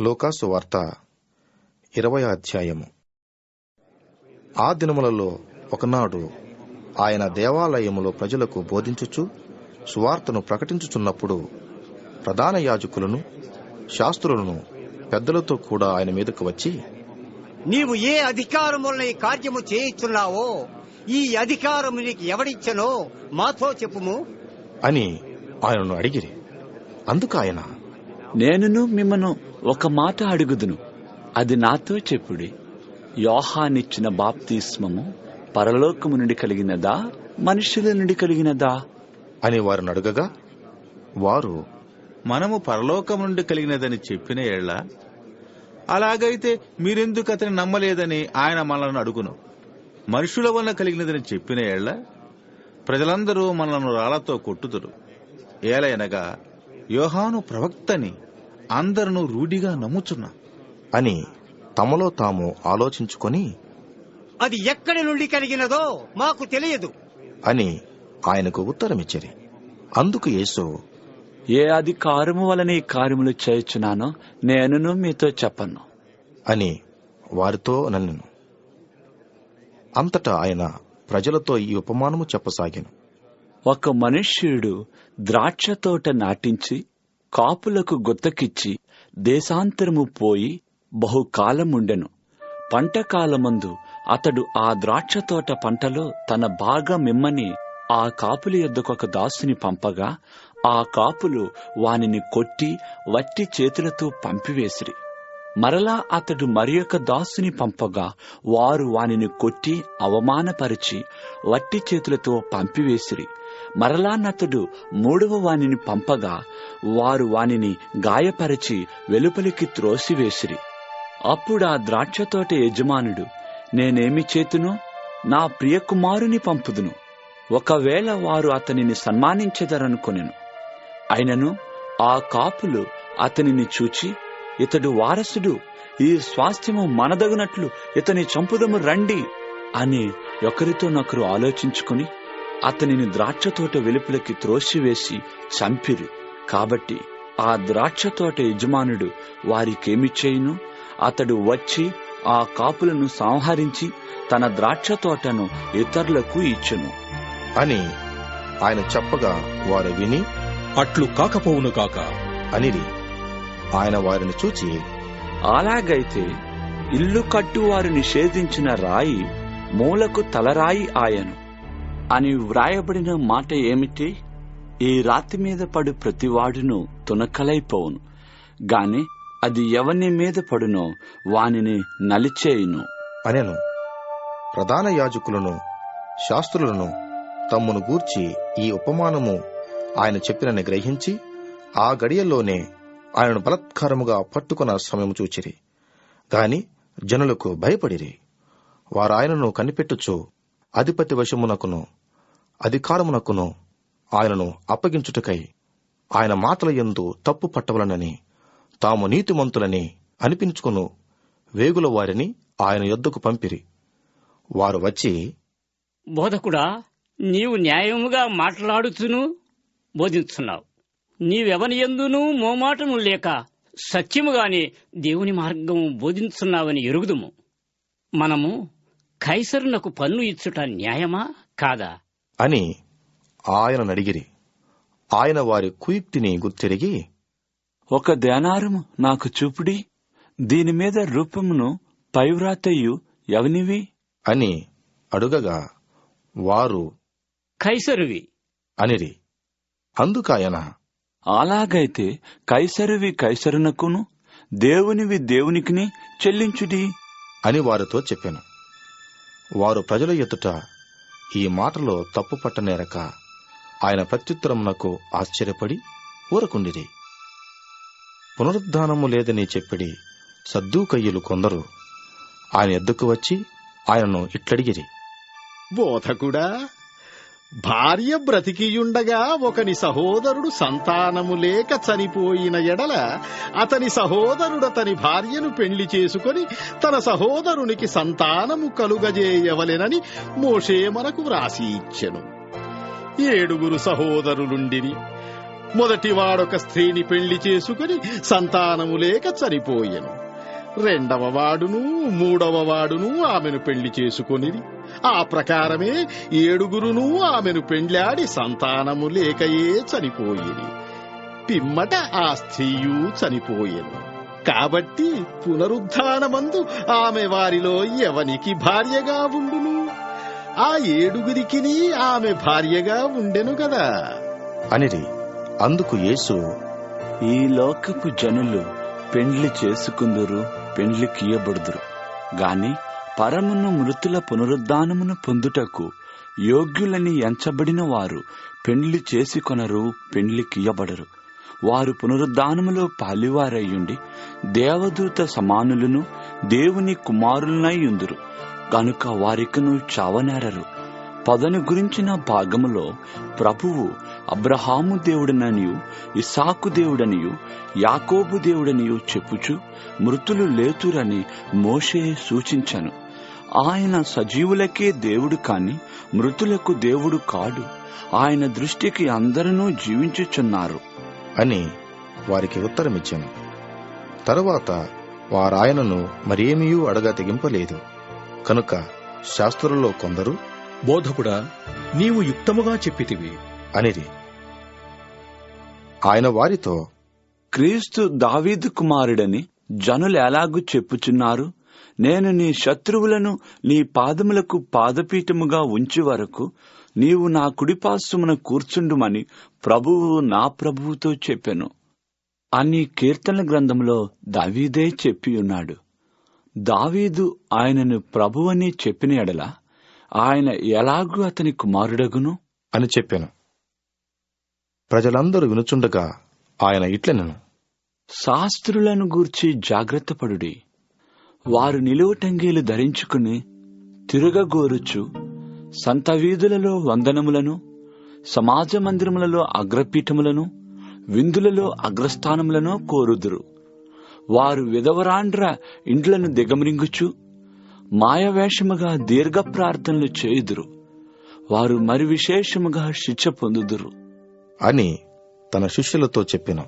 లూకాసు వార్త ఇరవై అధ్యాయము. ఆ దినములలో ఒకనాడు ఆయన దేవాలయములో ప్రజలకు బోధించుచు సువార్తను ప్రకటించుచున్నప్పుడు ప్రధాన యాజకులను శాస్త్రులను పెద్దలతో కూడా ఆయన మీదకు వచ్చి నీవు ఏ అధికారం వలన ఈ కార్యము చేయిస్తున్నావో ఈ అధికారం నీకు ఎవడిచ్చనో మాతో చెప్పుము. అని ఆయనను అడిగిరి. అందుకు ఆయన నేనును మిమ్మను ఒక మాట అడుగుదును. అది నాతో చెప్పుడి. యోహానిచ్చిన బాప్తిస్మము పరలోకము నుండి కలిగినదా? మనుషుల నుండి కలిగినదా? అని వారిని అడగగా వారు మనము పరలోకం నుండి కలిగినదని చెప్పిన ఏళ్ళ అలాగైతే మీరెందుకు అతని నమ్మలేదని ఆయన మనల్ని అడుగును. మనుషుల వల్ల కలిగినదని చెప్పిన ఏళ్ళ ప్రజలందరూ మనలను రాళ్ళతో కొట్టుదురు. ఏలయనగా యోహాను ప్రవక్తని అందరూ రూఢిగా నమ్ముచున్నా. అని తమలో తాము ఆలోచించుకొని అది ఎక్కడి నుండి కలిగినదో మాకు తెలియదు. అని ఆయనకు ఉత్తరమిచ్చిరి. అందుకు యేసు ఏ అధికారము వలన ఈ కార్యములు చేయుచున్నానో నేనును మీతో చెప్పను. అని వారితో నన్నెను అంతటా ఆయన ప్రజలతో ఈ ఉపమానము చెప్పసాగాను. ఒక మనుష్యుడు ద్రాక్ష తోట నాటించి కాపులకు గుత్తకిచ్చి దేశాంతరము పోయి బహుకాలముండెను. పంటకాలమందు అతడు ఆ ద్రాక్ష తోట పంటలో తన బాగా మిమ్మని ఆ కాపుల యొద్దకు ఒక దాసుని పంపగా ఆ కాపులు వానిని కొట్టి వట్టి చేతులతో పంపివేసిరి. మరలా అతడు మరి యొక్క దాసుని పంపగా వారు వానిని కొట్టి అవమానపరిచి వట్టి చేతులతో పంపివేసిరి. మరలా నతుడు మూడవ వానిని పంపగా వారు వానిని గాయపరిచి వెలుపలికి త్రోసివేసిరి. అప్పుడా ద్రాక్ష తోట యజమానుడు నేనేమి చేతును? నా ప్రియకుమారుని పంపుదును. ఒకవేళ వారు అతనిని సన్మానించెదరనుకొనెను. అయినను ఆ కాపులు అతనిని చూచి ఇతడు వారసుడు ఈ స్వాస్థ్యము మనదగునట్లు ఇతని చంపుదము రండి అని ఒకరితోనొకరు ఆలోచించుకుని అతనిని ద్రాక్ష తోట వెలుపలికి త్రోసివేసి చంపిరి. కాబట్టి ఆ ద్రాక్ష తోట యజమానుడు వారికేమి చేయును? అతడు వచ్చి ఆ కాపులను సంహరించి తన ద్రాక్ష తోటను ఇతరులకు ఇచ్చును. అని ఆయన చెప్పగా వారు విని అట్లు కాకపోవును కాక. అనిరి ఆయన వారిని చూచి అలాగైతే ఇల్లు కట్టువారు నిషేధించిన రాయి మూలకు తలరాయి ఆయను. అని వ్రాయబడిన మాట ఏమిటి? ఈ రాతి మీద పడు ప్రతివాడును తునకలైపోవును. గాని అది ఎవని మీద పడునో వానిని నలిచేయును. అనెను. ప్రధాన యాజకులను శాస్త్రులను తమ్మును గూర్చి ఈ ఉపమానము ఆయన చెప్పినని గ్రహించి ఆ గడియల్లోనే ఆయనను బలత్కారముగా పట్టుకున్న సమయం చూచిరి. గాని జనులకు భయపడిరి. వారు ఆయనను కనిపెట్టుచు అధిపతి వశమునకును అధికారమునకును ఆయనను అప్పగించుటకై ఆయన మాటల ఎందు తప్పు పట్టవలనని తాము నీతిమంతులని అనిపించుకును వేగుల వారిని ఆయన యొద్దకు పంపిరి. వారు వచ్చి బోధకుడా నీవు న్యాయముగా మాట్లాడుచును బోధించున్నావు నీవెవని ఎందును మోమాటము లేక సత్యముగానే దేవుని మార్గము బోధించున్నావని ఎరుగుదుము. మనము కైసరునకు పన్ను ఇచ్చుట న్యాయమా కాదా? అని ఆయన నడిగిరి. ఆయన వారి కుయుక్తిని గుర్తిరిగి ఒక దేనారము నాకు చూపుడి దీని మీద రూపమును పైవ్రాతయు ఎవనివి? అని అడుగగా వారు కైసరువి. అనిరి. అందుకాయన అలాగైతే కైసరువి కైసరునకును దేవునివి దేవునికిని చెల్లించుడి. అని వారితో చెప్పాను. వారు ప్రజల ఎదుట ఈ మాటలో తప్పు పట్టనేరక ఆయన ప్రత్యుత్తరమునకు ఆశ్చర్యపడి ఊరకుండిరి. పునరుద్ధానము లేదని చెప్పిడి సద్దూకయ్యులు కొందరు. ఆయన ఎద్దుకు వచ్చి ఆయనను ఇట్లడిగిరి. బోధకుడా భార్య బ్రతికియుండగా ఒకని సహోదరుడు సంతానము లేక చనిపోయిన ఎడల అతని సహోదరుడు అతని భార్యను పెళ్ళి చేసుకొని తన సహోదరునికి సంతానము కలుగజేయవలెనని మోషే మనకు వ్రాసి ఇచ్చెను. ఏడుగురు సహోదరులుండిరి మొదటివాడొక స్త్రీని పెళ్ళి చేసుకుని సంతానము లేక చనిపోయెను. రెండవ వాడును మూడవ వాడును ఆమెను పెళ్ళి చేసుకొనిది ఆ ప్రకారమే ఏడుగురును ఆమెను పెండ్లాడి సంతానము లేకయే చనిపోయిరి పిమ్మట ఆ స్త్రీయు చనిపోయెను కాబట్టి పునరుద్ధానమందు ఆమె వారిలో ఎవనికి భార్యగా ఉండును? ఆ ఏడుగురికి ఆమె భార్యగా ఉండెను గదా అనిరి అందుకు యేసు ఈ లోకపు జనులు పెండ్లి చేసుకుందురు పెండ్లి కీయబడుదురు గాని పరమును మృతుల పునరుద్ధానమును పొందుటకు యోగ్యులని ఎంచబడిన వారు పెండ్లి చేసుకొనరు పెండ్లికియబడరు వారు పునరుద్ధానములో పాలివారయ్యుండి దేవదూత సమానులను దేవుని కుమారులనై గనుక వారికను చావనేరరు. పదను గురించిన భాగములో ప్రభువు అబ్రహాము దేవుడననియు ఇసాకు దేవుడనియు యాకోబు దేవుడనియు చెప్పుచు మృతులు లేతురని మోషే సూచించను. ఆయన సజీవులకే దేవుడు కాని మృతులకు దేవుడు కాడు. ఆయన దృష్టికి అందరూ జీవించుచున్నారు. అని వారికి ఉత్తరమిచ్చాను. తరువాత వారాయనను మరేమీయూ అడగ తెగింపలేదు. కనుక శాస్త్రులలో కొందరు బోధకుడా నీవు యుక్తముగా చెప్పితివి. అనిరి. ఆయన వారితో క్రీస్తు దావీదు కుమారుడని జనులు ఎలాగూ చెప్పుచున్నారు? నేను నీ శత్రువులను నీ పాదములకు పాదపీఠముగా ఉంచి వరకు నీవు నా కుడిపార్శ్వమున కూర్చుండుమని ప్రభువు నా ప్రభువుతో చెప్పెను. అని కీర్తన గ్రంథంలో దావీదే చెప్పి ఉన్నాడు. దావీదు ఆయనను ప్రభువని చెప్పిన ఎడల ఆయన ఎలాగూ అతని కుమారుడగును? అని చెప్పాను. ప్రజలందరూ వినుచుండగా ఆయన ఇట్లనెను. శాస్త్రులను గూర్చి జాగ్రత్తపడుడి. వారు నిలువటంగీలు ధరించుకుని తిరగగోరుచు సంత వీధులలో వందనములను సమాజ మందిరములలో అగ్రపీఠములను విందులలో అగ్రస్థానములను కోరుదురు. వారు విధవరాండ్ర ఇండ్లను దిగమరింగుచు మాయవేషముగా దీర్ఘ ప్రార్థనలు చేయుదురు. వారు మరి విశేషముగా శిక్ష పొందుదురు. అని తన శిష్యులతో చెప్పినాం.